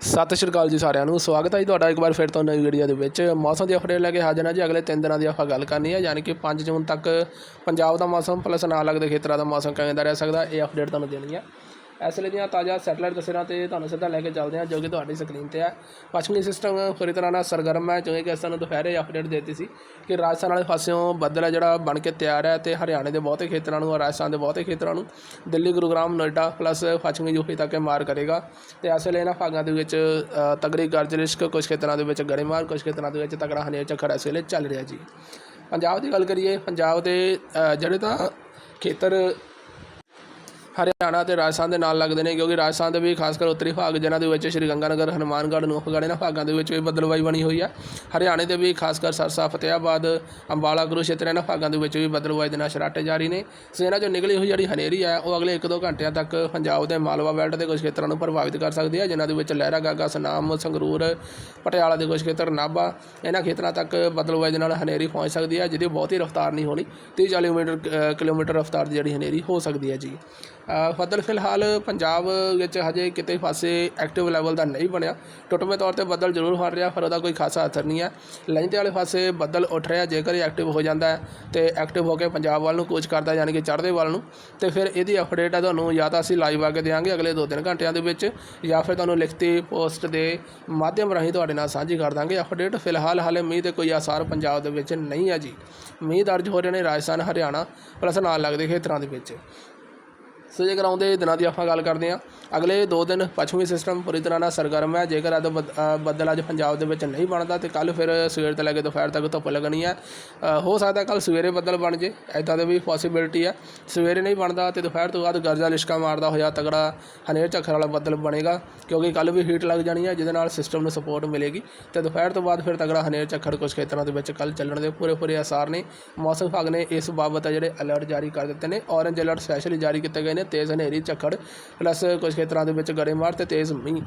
ਸਤਿ ਸ਼੍ਰੀ ਅਕਾਲ ਜੀ ਸਾਰਿਆਂ ਨੂੰ, ਸਵਾਗਤ ਹੈ ਜੀ ਤੁਹਾਡਾ ਇੱਕ ਵਾਰ ਫਿਰ ਤੋਂ ਨਵੀਂ ਵੀਡੀਓ ਦੇ ਵਿੱਚ। ਮੌਸਮ ਦੀ ਅਪਡੇਟ ਲੈ ਕੇ ਹਾਜ਼ਰ ਹਾਂ ਜੀ, ਅਗਲੇ 3 ਦਿਨਾਂ ਦੀ ਆਪਾਂ ਗੱਲ ਕਰਨੀ ਹੈ ਯਾਨੀ ਕਿ 5 ਜੂਨ ਤੱਕ ਪੰਜਾਬ ਦਾ ਮੌਸਮ ਪਲੱਸ ਨਾਲ ਲੱਗਦੇ ਖੇਤਰਾਂ ਦਾ ਮੌਸਮ ਕਿਵੇਂ ਦਾ ਰਹਿ ਸਕਦਾ, ਇਹ ਅਪਡੇਟ ਤੁਹਾਨੂੰ ਦੇਣੀ ਹੈ ਇਸ ਵੇਲੇ ਦੀਆਂ ਤਾਜ਼ਾ ਸੈਟੇਲਾਈਟ ਤਸਵੀਰਾਂ ਤੇ ਤੁਹਾਨੂੰ ਸਿੱਧਾ ਲੈ ਕੇ ਚੱਲਦੇ ਹਾਂ, ਜੋ ਕਿ ਤੁਹਾਡੀ ਸਕਰੀਨ ਤੇ ਹੈ। ਪੱਛਮੀ ਸਿਸਟਮ ਪੂਰੀ ਤਰ੍ਹਾਂ ਨਾਲ ਸਰਗਰਮ ਹੈ, ਜਿਵੇਂ ਕਿ ਅਸੀਂ ਤੁਹਾਨੂੰ ਦੁਪਹਿਰੇ ਅਪਡੇਟ ਦਿੱਤੀ ਸੀ ਕਿ ਰਾਜਸਥਾਨ ਵਾਲੇ ਪਾਸਿਓਂ ਬੱਦਲ ਹੈ ਜਿਹੜਾ ਬਣ ਕੇ ਤਿਆਰ ਹੈ ਤੇ ਹਰਿਆਣੇ ਦੇ ਬਹੁਤੇ ਖੇਤਰਾਂ ਨੂੰ, ਰਾਜਸਥਾਨ ਦੇ ਬਹੁਤੇ ਖੇਤਰਾਂ ਨੂੰ ਦਿੱਲੀ, ਗੁਰੂਗ੍ਰਾਮ, ਨੋਇਡਾ ਪਲੱਸ ਪੱਛਮੀ ਯੂਪੀ ਤੱਕ ਮਾਰ ਕਰੇਗਾ। ਤੇ ਇਸ ਵੇਲੇ ਇਹਨਾਂ ਭਾਗਾਂ ਦੇ ਵਿੱਚ ਤਗੜੀ ਗਰਜ ਰਿਸ਼ਕ ਕੁਝ ਖੇਤਰਾਂ ਦੇ ਵਿੱਚ ਗੜੇਮਾਰ ਕੁਝ ਖੇਤਰਾਂ ਦੇ ਵਿੱਚ ਤਗੜਾ ਹਨੇਰ ਚੱਕਰ ਇਸ ਵੇਲੇ ਚੱਲ ਰਿਹਾ ਜੀ। ਪੰਜਾਬ ਦੀ ਗੱਲ ਕਰੀਏ, ਪੰਜਾਬ ਦੇ ਜਿਹੜੇ ਤਾਂ ਖੇਤਰ ਹਰਿਆਣਾ ਤੇ ਰਾਜਸਥਾਨ ਦੇ ਨਾਲ ਲੱਗਦੇ ਨੇ, ਕਿਉਂਕਿ ਰਾਜਸਥਾਨ ਦੇ ਵੀ ਖਾਸ ਕਰ ਉੱਤਰੀ ਭਾਗ, ਜਿਨ੍ਹਾਂ ਦੇ ਵਿੱਚ ਸ਼੍ਰੀ ਗੰਗਾਨਗਰ, ਹਨੂਮਾਨਗੜ੍ਹ ਨੂੰਹਗੜ੍ਹ ਇਹਨਾਂ ਭਾਗਾਂ ਦੇ ਵਿੱਚ ਵੀ ਬਦਲਵਾਈ ਬਣੀ ਹੋਈ ਹੈ ਹਰਿਆਣੇ ਦੇ ਵੀ ਖਾਸ ਕਰ ਸਰਸਾ ਫਤਿਆਬਾਦ ਅੰਬਾਲਾ ਕੁਰੂਕਸ਼ੇਤਰ ਇਹਨਾਂ ਭਾਗਾਂ ਦੇ ਵਿੱਚ ਵੀ ਬਦਲਵਾਈ ਦੇ ਨਾਲ ਸ਼ਰਾਟੇ ਜਾਰੀ ਨੇ। ਸੋ ਇਹਨਾਂ 'ਚੋਂ ਨਿਕਲੀ ਹੋਈ ਜਿਹੜੀ ਹਨੇਰੀ ਹੈ ਉਹ ਅਗਲੇ 1-2 ਘੰਟਿਆਂ ਤੱਕ ਪੰਜਾਬ ਦੇ ਮਾਲਵਾ ਬੈਲਟ ਦੇ ਕੁਝ ਖੇਤਰਾਂ ਨੂੰ ਪ੍ਰਭਾਵਿਤ ਕਰ ਸਕਦੀ ਹੈ ਜਿਨ੍ਹਾਂ ਦੇ ਵਿੱਚ ਲਹਿਰਾ, ਗਾਗਾ, ਸਨਾਮ, ਸੰਗਰੂਰ, ਪਟਿਆਲਾ ਦੇ ਕੁਝ ਖੇਤਰ, ਨਾਭਾ, ਇਹਨਾਂ ਖੇਤਰਾਂ ਤੱਕ ਬਦਲਵਾਈ ਦੇ ਨਾਲ ਹਨੇਰੀ ਪਹੁੰਚ ਸਕਦੀ ਹੈ ਜਿਹਦੀ ਬਹੁਤੀ ਰਫ਼ਤਾਰ ਨਹੀਂ ਹੋਣੀ। 30-40 ਮੀਟਰ ਕਿਲੋਮੀਟਰ ਰਫ਼ਤਾਰ ਦੀ ਜਿਹੜੀ ਹਨੇਰੀ ਹੋ ਸਕਦੀ ਹੈ ਜੀ। ਬੱਦਲ ਫਿਲਹਾਲ ਪੰਜਾਬ ਵਿੱਚ ਹਜੇ ਕਿਤੇ ਪਾਸੇ ਐਕਟਿਵ ਲੈਵਲ ਦਾ ਨਹੀਂ ਬਣਿਆ। ਟੁੱਟਵੇਂ ਤੌਰ ਤੇ ਬੱਦਲ ਜ਼ਰੂਰ ਬਣ ਰਿਹਾ, ਪਰ ਉਹਦਾ ਕੋਈ ਖਾਸਾ ਅਸਰ ਨਹੀਂ ਹੈ। ਲਹਿੰਦੇ ਵਾਲੇ ਪਾਸੇ ਬੱਦਲ ਉੱਠ ਰਿਹਾ, ਜੇਕਰ ਇਹ ਐਕਟਿਵ ਹੋ ਜਾਂਦਾ ਹੈ, ਤੇ ਐਕਟਿਵ ਹੋ ਕੇ ਪੰਜਾਬ ਵੱਲ ਨੂੰ ਕੂਚ ਕਰਦਾ, ਯਾਨੀ ਕਿ ਚੜ੍ਹਦੇ ਵੱਲ ਨੂੰ। ਤੇ ਫਿਰ ਇਹਦੀ ਅਪਡੇਟ ਹੈ ਤੁਹਾਨੂੰ ਜਾਂ ਤਾਂ ਅਸੀਂ ਲਾਈਵ ਆ ਕੇ ਦੇਵਾਂਗੇ ਅਗਲੇ 2-3 ਘੰਟਿਆਂ ਦੇ ਵਿੱਚ, ਜਾਂ ਫਿਰ ਤੁਹਾਨੂੰ ਲਿਖਤੀ ਪੋਸਟ ਦੇ ਮਾਧਿਅਮ ਰਾਹੀਂ ਤੁਹਾਡੇ ਨਾਲ ਸਾਂਝੀ ਕਰ ਦਾਂਗੇ। ਅਪਡੇਟ ਫਿਲਹਾਲ ਹਾਲੇ ਮੀਂਹ ਦੇ ਕੋਈ ਆਸਾਰ ਪੰਜਾਬ ਦੇ ਵਿੱਚ ਨਹੀਂ ਹੈ ਜੀ। ਮੀਂਹ ਦਰਜ ਹੋ ਰਹੇ ਨੇ ਰਾਜਸਥਾਨ, ਹਰਿਆਣਾ ਪਲੱਸ ਨਾਲ ਲੱਗਦੇ ਖੇਤਰਾਂ ਦੇ ਵਿੱਚ। ਸੋ ਜੇਕਰ ਆਉਂਦੇ ਦਿਨਾਂ ਦੀ ਆਪਾਂ ਗੱਲ ਕਰਦੇ ਹਾਂ, ਅਗਲੇ 2 ਦਿਨ ਪੱਛਮੀ ਸਿਸਟਮ ਪੂਰੀ ਤਰ੍ਹਾਂ ਨਾਲ ਸਰਗਰਮ ਹੈ। ਜੇਕਰ ਅੱਜ ਬੱਦ- ਬੱਦਲ ਅੱਜ ਪੰਜਾਬ ਦੇ ਵਿੱਚ ਨਹੀਂ ਬਣਦਾ ਤੇ ਕੱਲ ਫਿਰ ਸਵੇਰ ਤੋਂ ਲੈ ਕੇ ਦੁਪਹਿਰ ਤੱਕ ਧੁੱਪ ਲੱਗਣੀ ਹੈ। ਹੋ ਸਕਦਾ ਕੱਲ ਸਵੇਰੇ ਬੱਦਲ ਬਣ ਜੇ ਐਦਾਂ ਦੇ ਵੀ ਪੋਸੀਬਿਲਿਟੀ ਹੈ। ਸਵੇਰੇ ਨਹੀਂ ਬਣਦਾ ਤੇ ਦੁਪਹਿਰ ਤੋਂ ਬਾਅਦ ਗਰਜਾ ਲਿਸ਼ਕਾ ਮਾਰਦਾ ਹੋਇਆ ਤਗੜਾ ਹਨੇਰ ਝੱਖਰ ਵਾਲਾ ਬੱਦਲ ਬਣੇਗਾ, ਕਿਉਂਕਿ ਕੱਲ ਵੀ ਹੀਟ ਲੱਗ ਜਾਣੀ ਹੈ, ਜਿਹਦੇ ਨਾਲ ਸਿਸਟਮ ਨੂੰ ਸਪੋਰਟ ਮਿਲੇਗੀ। ਤੇ ਦੁਪਹਿਰ ਤੋਂ ਬਾਅਦ ਫਿਰ ਤਗੜਾ ਹਨੇਰ ਝੱਖੜ ਕੁਝ ਖੇਤਰਾਂ ਦੇ ਵਿੱਚ ਕੱਲ ਚੱਲਣ ਦੇ ਪੂਰੇ ਪੂਰੇ ਆਸਾਰ ਨੇ। ਮੌਸਮ ਵਿਭਾਗ ਨੇ ਇਸ ਬਾਬਤ ਆ ਜਿਹੜੇ ਅਲਰਟ ਜਾਰੀ ਕਰ ਦਿੱਤੇ ਨੇ। ਔਰੇਂਜ ਅਲਰਟ ਸਪੈਸ਼ਲੀ ਜਾਰੀ ਕੀਤੇ ਗਏ ਨੇ ਤੇਜ਼ ਹਨੇਰੀ, ਝੱਖੜ ਪਲੱਸ ਕੁਝ ਖੇਤਰਾਂ ਦੇ ਵਿੱਚ ਗੜੇਮਾਰ ਤੇ ਤੇਜ਼ ਮੀਂਹ।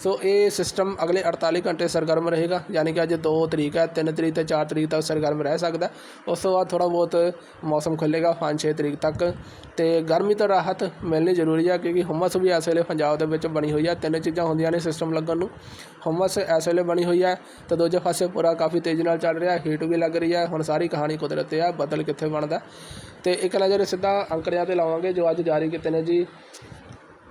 ਸੋ ਇਹ ਸਿਸਟਮ ਅਗਲੇ 48 ਘੰਟੇ ਸਰਗਰਮ ਰਹੇਗਾ, ਯਾਨੀ ਕਿ ਅੱਜ 2 ਤਰੀਕ ਹੈ 3 ਤਰੀਕ ਤੇ 4 ਤਰੀਕ ਤੱਕ ਸਰਗਰਮ ਰਹਿ ਸਕਦਾ ਉਸ ਤੋਂ ਬਾਅਦ ਥੋੜਾ ਬਹੁਤ ਮੌਸਮ ਖੁੱਲੇਗਾ 5-6 ਤਰੀਕ ਤੱਕ। ਤੇ ਗਰਮੀ ਤੋਂ ਰਾਹਤ ਮਿਲਣੀ ਜ਼ਰੂਰੀ ਹੈ ਕਿਉਂਕਿ ਹੁਮਸ ਵੀ ਇਸ ਵੇਲੇ ਪੰਜਾਬ ਦੇ ਵਿੱਚ ਬਣੀ ਹੋਈ ਹੈ ਤਿੰਨ ਚੀਜ਼ਾਂ ਹੁੰਦੀਆਂ ਨੇ ਸਿਸਟਮ ਲੱਗਣ ਨੂੰ। ਹੁਮਸ ਇਸ ਵੇਲੇ ਬਣੀ ਹੋਈ ਹੈ ਤੇ ਦੂਜੇ ਪਾਸੇ ਪੂਰਾ ਕਾਫੀ ਤੇਜ਼ੀ ਨਾਲ ਚੱਲ ਰਿਹਾ ਹੀਟ ਵੀ ਲੱਗ ਰਹੀ ਹੈ ਹੁਣ ਸਾਰੀ ਕਹਾਣੀ ਕੁਦਰਤ ਤੇ ਹੈ ਬਦਲ ਕਿੱਥੇ ਬਣਦਾ। ਤੇ ਇੱਕ ਨਜ਼ਰ ਸਿੱਧਾ ਅੰਕੜਿਆਂ ਤੇ ਲਾਵਾਂਗੇ, ਜੋ ਅੱਜ ਜਾਰੀ ਕੀਤੇ ਨੇ ਜੀ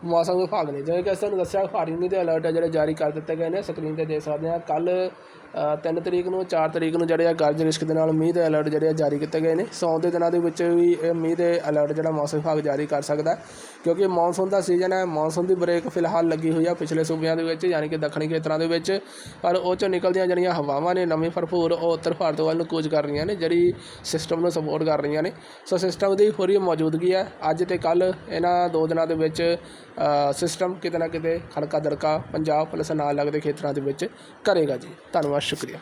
ਮੌਸਮ ਵਿਭਾਗ ਨੇ ਜਿਵੇਂ ਕਿ ਅਸੀਂ ਤੁਹਾਨੂੰ ਦੱਸਿਆ ਭਾਰੀ ਮੀਂਹ ਦੇ ਅਲਰਟ ਹੈ ਜਿਹੜੇ ਜਾਰੀ ਕਰ ਦਿੱਤੇ ਗਏ ਨੇ ਸਕਰੀਨ ਤੇ ਦੇਖ ਸਕਦੇ ਹਾਂ। ਕੱਲ 3 ਤਰੀਕ ਨੂੰ 4 ਤਰੀਕ ਨੂੰ ਜਿਹੜੇ ਆ ਗਰਜ ਰਿਸ਼ਕ ਦੇ ਨਾਲ ਮੀਂਹ ਦੇ ਅਲਰਟ ਜਿਹੜੇ ਆ ਜਾਰੀ ਕੀਤੇ ਗਏ ਨੇ। ਸੌਣ ਦੇ ਦਿਨਾਂ ਦੇ ਵਿੱਚ ਵੀ ਇਹ ਮੀਂਹ ਦੇ ਅਲਰਟ ਜਿਹੜਾ ਮੌਸਮ ਵਿਭਾਗ ਜਾਰੀ ਕਰ ਸਕਦਾ ਕਿਉਂਕਿ ਮੌਨਸੂਨ ਦਾ ਸੀਜ਼ਨ ਹੈ, ਮੌਨਸੂਨ ਦੀ ਬ੍ਰੇਕ ਫਿਲਹਾਲ ਲੱਗੀ ਹੋਈ ਆ ਪਿਛਲੇ ਸੂਬਿਆਂ ਦੇ ਵਿੱਚ, ਯਾਨੀ ਕਿ ਦੱਖਣੀ ਖੇਤਰਾਂ ਦੇ ਵਿੱਚ। ਪਰ ਉਹ ਚੋਂ ਨਿਕਲਦੀਆਂ ਜਿਹੜੀਆਂ ਹਵਾਵਾਂ ਨੇ, ਨਵੀਂ ਭਰਪੂਰ, ਉਹ ਉੱਤਰ ਭਾਰਤ ਵੱਲ ਨੂੰ ਕੂਚ ਕਰ ਰਹੀਆਂ ਨੇ, ਜਿਹੜੀ ਸਿਸਟਮ ਨੂੰ ਸਪੋਰਟ ਕਰ ਰਹੀਆਂ ਨੇ। ਸੋ ਸਿਸਟਮ ਦੀ ਪੂਰੀ ਮੌਜੂਦਗੀ ਹੈ। ਅੱਜ ਤੇ ਕੱਲ ਇਹਨਾਂ ਦੋ ਦਿਨਾਂ ਦੇ ਵਿੱਚ ਸਿਸਟਮ ਕਿਤੇ ਨਾ ਕਿਤੇ ਖੜਕਾ ਦੜਕਾ ਪੰਜਾਬ ਪੁਲਿਸ ਨਾਲ ਲੱਗਦੇ ਖੇਤਰਾਂ ਦੇ ਵਿੱਚ ਕਰੇਗਾ ਜੀ। ਧੰਨਵਾਦ, ਸ਼ੁਕਰੀਆ।